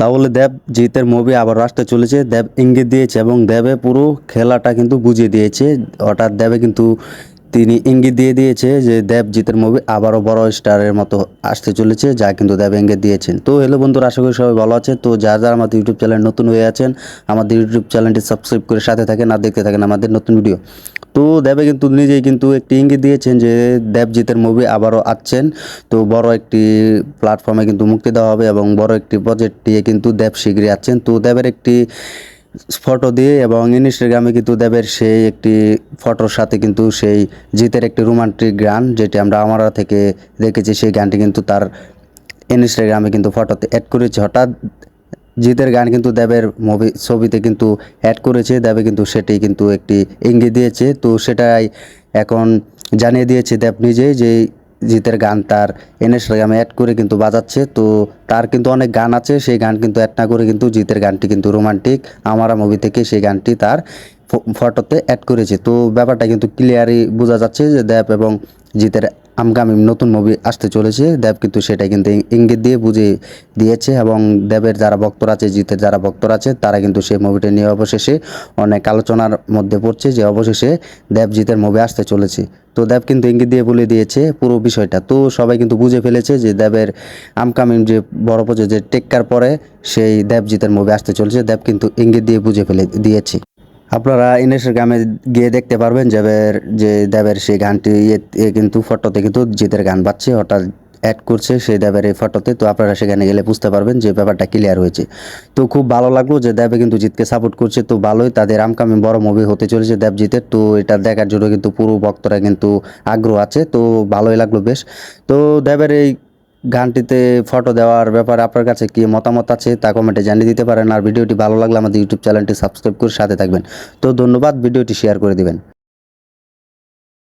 তাহলে দেব জিতের মুভি আবার আসতে চলেছে। দেব ইঙ্গিত দিয়েছে এবং দেবে পুরো খেলাটা কিন্তু বুঝিয়ে দিয়েছে। হঠাৎ দেবে কিন্তু তিনি ইঙ্গিত দিয়ে দিয়েছে যে দেব জিতের মুভি আবারও বড় স্টারের মতো আসতে চলেছে, যা কিন্তু দেব ইঙ্গিত দিয়েছেন। তো হ্যালো বন্ধুরা, আশা করি সবাই ভালো আছে তো যারা যারা আমাদের ইউটিউব চ্যানেল নতুন হয়ে আছেন, আমাদের ইউটিউব চ্যানেলটি সাবস্ক্রাইব করে সাথে থাকেন আর দেখতে থাকেন আমাদের নতুন ভিডিও। তো দেবে কিন্তু নিজেই কিন্তু একটি ইঙ্গিত দিয়েছেন যে দেবজিতের মুভি আবারও আসছেন তো বড় একটি প্ল্যাটফর্মে কিন্তু মুক্তি দেওয়া হবে এবং বড় একটি প্রজেক্ট দিয়ে কিন্তু দেব শীঘ্রই আসছেন তো দেবের একটি ফটো দিয়ে এবং ইনস্টাগ্রামে কিন্তু দেবের সেই একটি ফটোর সাথে কিন্তু সেই জিতের একটি রোমান্টিক গান যেটি আমরা আমারা থেকে দেখেছি, সেই গানটি কিন্তু তার ইনস্টাগ্রামে কিন্তু ফটোতে অ্যাড করেছে। হঠাৎ জিতের গান কিন্তু দেবের মুভি ছবিতে কিন্তু অ্যাড করেছে। দেবে কিন্তু সেটি কিন্তু একটি ইঙ্গিত দিয়েছে। তো সেটাই এখন জানিয়ে দিয়েছে দেব নিজেই যে জিতের গান তার ইনস্টাগ্রামে অ্যাড করে কিন্তু বাজাচ্ছে। তো তার কিন্তু অনেক গান আছে। সেই গান কিন্তু অ্যাড না করে কিন্তু জিতের গানটি কিন্তু রোমান্টিক আমারা মুভি থেকে সেই গানটি তার ফটোতে অ্যাড করেছে। তো ব্যাপারটা কিন্তু ক্লিয়ারই বোঝা যাচ্ছে যে দেব এবং জিতের আমগামী নতুন মুভি আসতে চলেছে। দেব কিন্তু সেটা কিন্তু ইঙ্গিত দিয়ে বুঝে দিয়েছে এবং দেবের যারা ভক্তরা আছে, জিতের যারা ভক্তরা আছে, তারা কিন্তু সেই মুভিটা নিয়ে অবশেষে অনেক আলোচনার মধ্যে পড়ছে যে অবশেষে দেব জিতের মুভি আসতে চলেছে। তো দেব কিন্তু ইঙ্গিত দিয়ে বলে দিয়েছে পুরো বিষয়টা। তো সবাই কিন্তু বুঝে ফেলেছে যে দেবের আমকামিং যে বড় প্রজেক্ট যে টেক্কার পরে সেই দেবজিতের মুভি আসতে চলেছে। দেব কিন্তু ইঙ্গিত দিয়ে বুঝে ফেলে দিয়েছে। আপনারা ইনেশের গ্রামে গিয়ে দেখতে পারবেন দেবের যে দেবের সেই গানটি, ইয়ে- এ কিন্তু ফটোতে কিন্তু জিতের গান বাজছে, হঠাৎ অ্যাড করছে সেই দেবের এই ফটোতে। তো আপনারা সেখানে গেলে বুঝতে পারবেন যে ব্যাপারটা ক্লিয়ার হয়েছে। তো খুব ভালো লাগল যে দেবে কিন্তু জিতকে সাপোর্ট করছে, তো ভালোই তাদের আমকামি বড় মুভি হতে চলেছে দেব জিতের। তো এটা দেখার জন্য কিন্তু পুরো ভক্তরা কিন্তু আগ্রহ আছে, তো ভালোই লাগল বেশ। তো দেবের এই গানটিতে ফটো দেওয়ার ব্যাপারে আপনার কাছে কি মতামত আছে তা কমেন্টে জানিয়ে দিতে পারেন। আর ভিডিওটি ভালো লাগলে আমাদের ইউটিউব চ্যানেলটি সাবস্ক্রাইব করে সাথে থাকবেন। তো ধন্যবাদ, ভিডিওটি শেয়ার করে দিবেন।